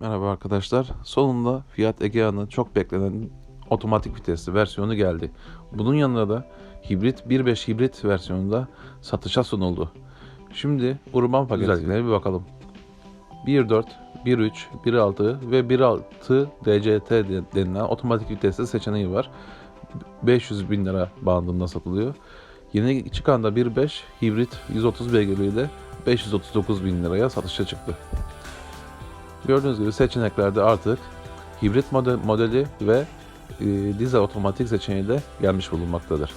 Merhaba arkadaşlar. Sonunda Fiat Egea'nın çok beklenen otomatik vitesli versiyonu geldi. Bunun yanında da hibrit 1.5 hibrit versiyonunda satışa sunuldu. Şimdi urban paket özelliklerine bir bakalım. 1.4, 1.3, 1.6 ve 1.6 DCT denilen otomatik vitesli seçeneği var. 500 bin lira bandında satılıyor. Yeni çıkan da 1.5 hibrit 130 beygir ile 539 bin liraya satışa çıktı. Gördüğünüz gibi seçeneklerde artık hibrit model, modeli ve e, dizel otomatik seçeneği de gelmiş bulunmaktadır.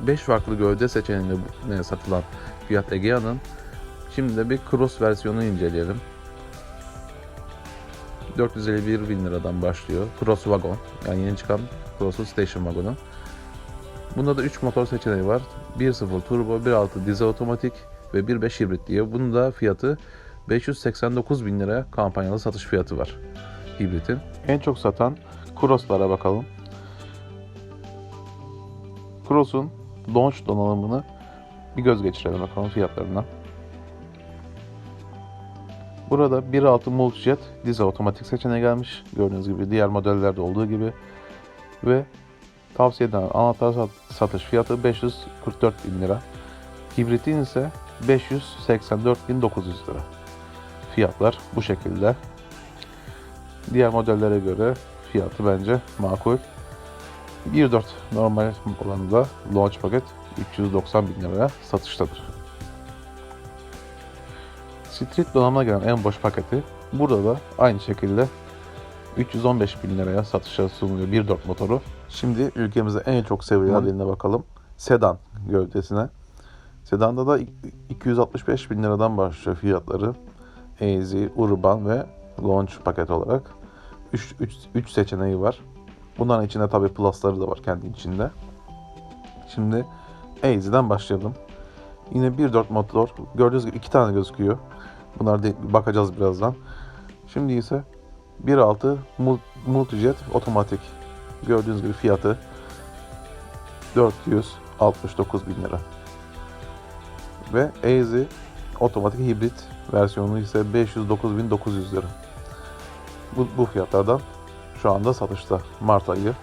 5 farklı gövde seçeneğinde satılan Fiat Egea'nın şimdi de bir Cross versiyonu inceleyelim. 451 bin liradan başlıyor. Cross Wagon yani yeni çıkan Cross'un Station Wagon'u. Bunda da 3 motor seçeneği var. 1.0 turbo, 1.6 dizel otomatik ve 1.5 hibrit diye. Bunun da fiyatı 589 bin lira kampanyalı satış fiyatı var hibritin. En çok satan Cross'lara bakalım. Cross'un launch donanımını bir göz geçirelim bakalım fiyatlarına. Burada 1.6 Multijet dizel otomatik seçeneği gelmiş. Gördüğünüz gibi diğer modellerde olduğu gibi. Ve tavsiye edilen anahtar sat- satış fiyatı 544 bin lira. Hibritin ise 584.900 lira. Fiyatlar bu şekilde. Diğer modellere göre fiyatı bence makul. 1.4 normal olanı da launch paket 390 bin liraya satıştadır. Street donanımına gelen en boş paketi burada da aynı şekilde 315 bin liraya satışa sunuluyor 1.4 motoru. Şimdi ülkemizde en çok sevilen modeline bakalım. Sedan gövdesine. Sedanda da 265 bin liradan başlıyor fiyatları. Easy, Urban ve Launch paket olarak 3, 3, 3 seçeneği var. Bunların içinde tabi Plus'ları da var kendi içinde. Şimdi Easy'den başlayalım. Yine 1.4 motor. Gördüğünüz gibi iki tane gözüküyor. Bunlar de bakacağız birazdan. Şimdi ise 1.6 mul- Multijet otomatik. Gördüğünüz gibi fiyatı 469 bin lira. Ve Easy otomatik hibrit versiyonu ise 509.900 lira. Bu, bu fiyatlardan şu anda satışta. Mart ayı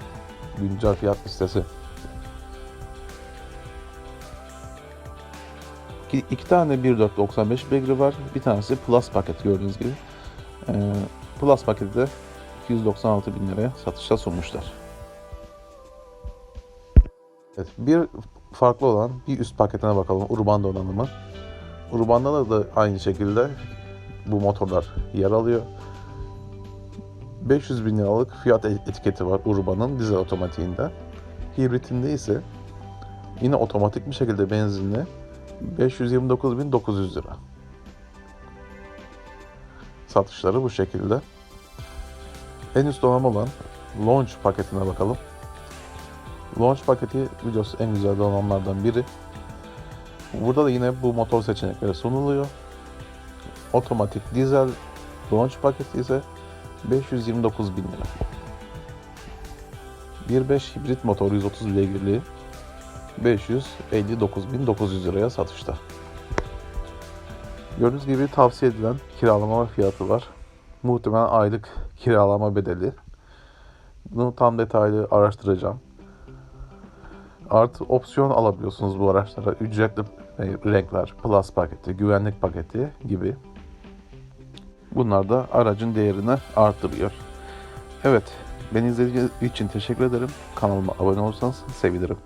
güncel fiyat listesi. İki, iki tane 1.495 beygiri var. Bir tanesi Plus paket gördüğünüz gibi. Ee, Plus paketi de 296 bin liraya satışa sunmuşlar. Evet, bir farklı olan bir üst paketine bakalım. Urban donanımı. Urban'da da aynı şekilde bu motorlar yer alıyor. 500 bin liralık fiyat etiketi var Urban'ın dizel otomatiğinde. Hibritinde ise yine otomatik bir şekilde benzinli 529.900 lira. Satışları bu şekilde. En üst donanım olan Launch paketine bakalım. Launch paketi biliyorsun en güzel donanımlardan biri. Burada da yine bu motor seçenekleri sunuluyor. Otomatik dizel launch paketi ise 529 bin lira. 1.5 hibrit motor 130 beygirli 559.900 liraya satışta. Gördüğünüz gibi tavsiye edilen kiralama fiyatı var. Muhtemelen aylık kiralama bedeli. Bunu tam detaylı araştıracağım. Artı opsiyon alabiliyorsunuz bu araçlara. Ücretli renkler, plus paketi, güvenlik paketi gibi. Bunlar da aracın değerini arttırıyor. Evet, beni izlediğiniz için teşekkür ederim. Kanalıma abone olursanız sevinirim.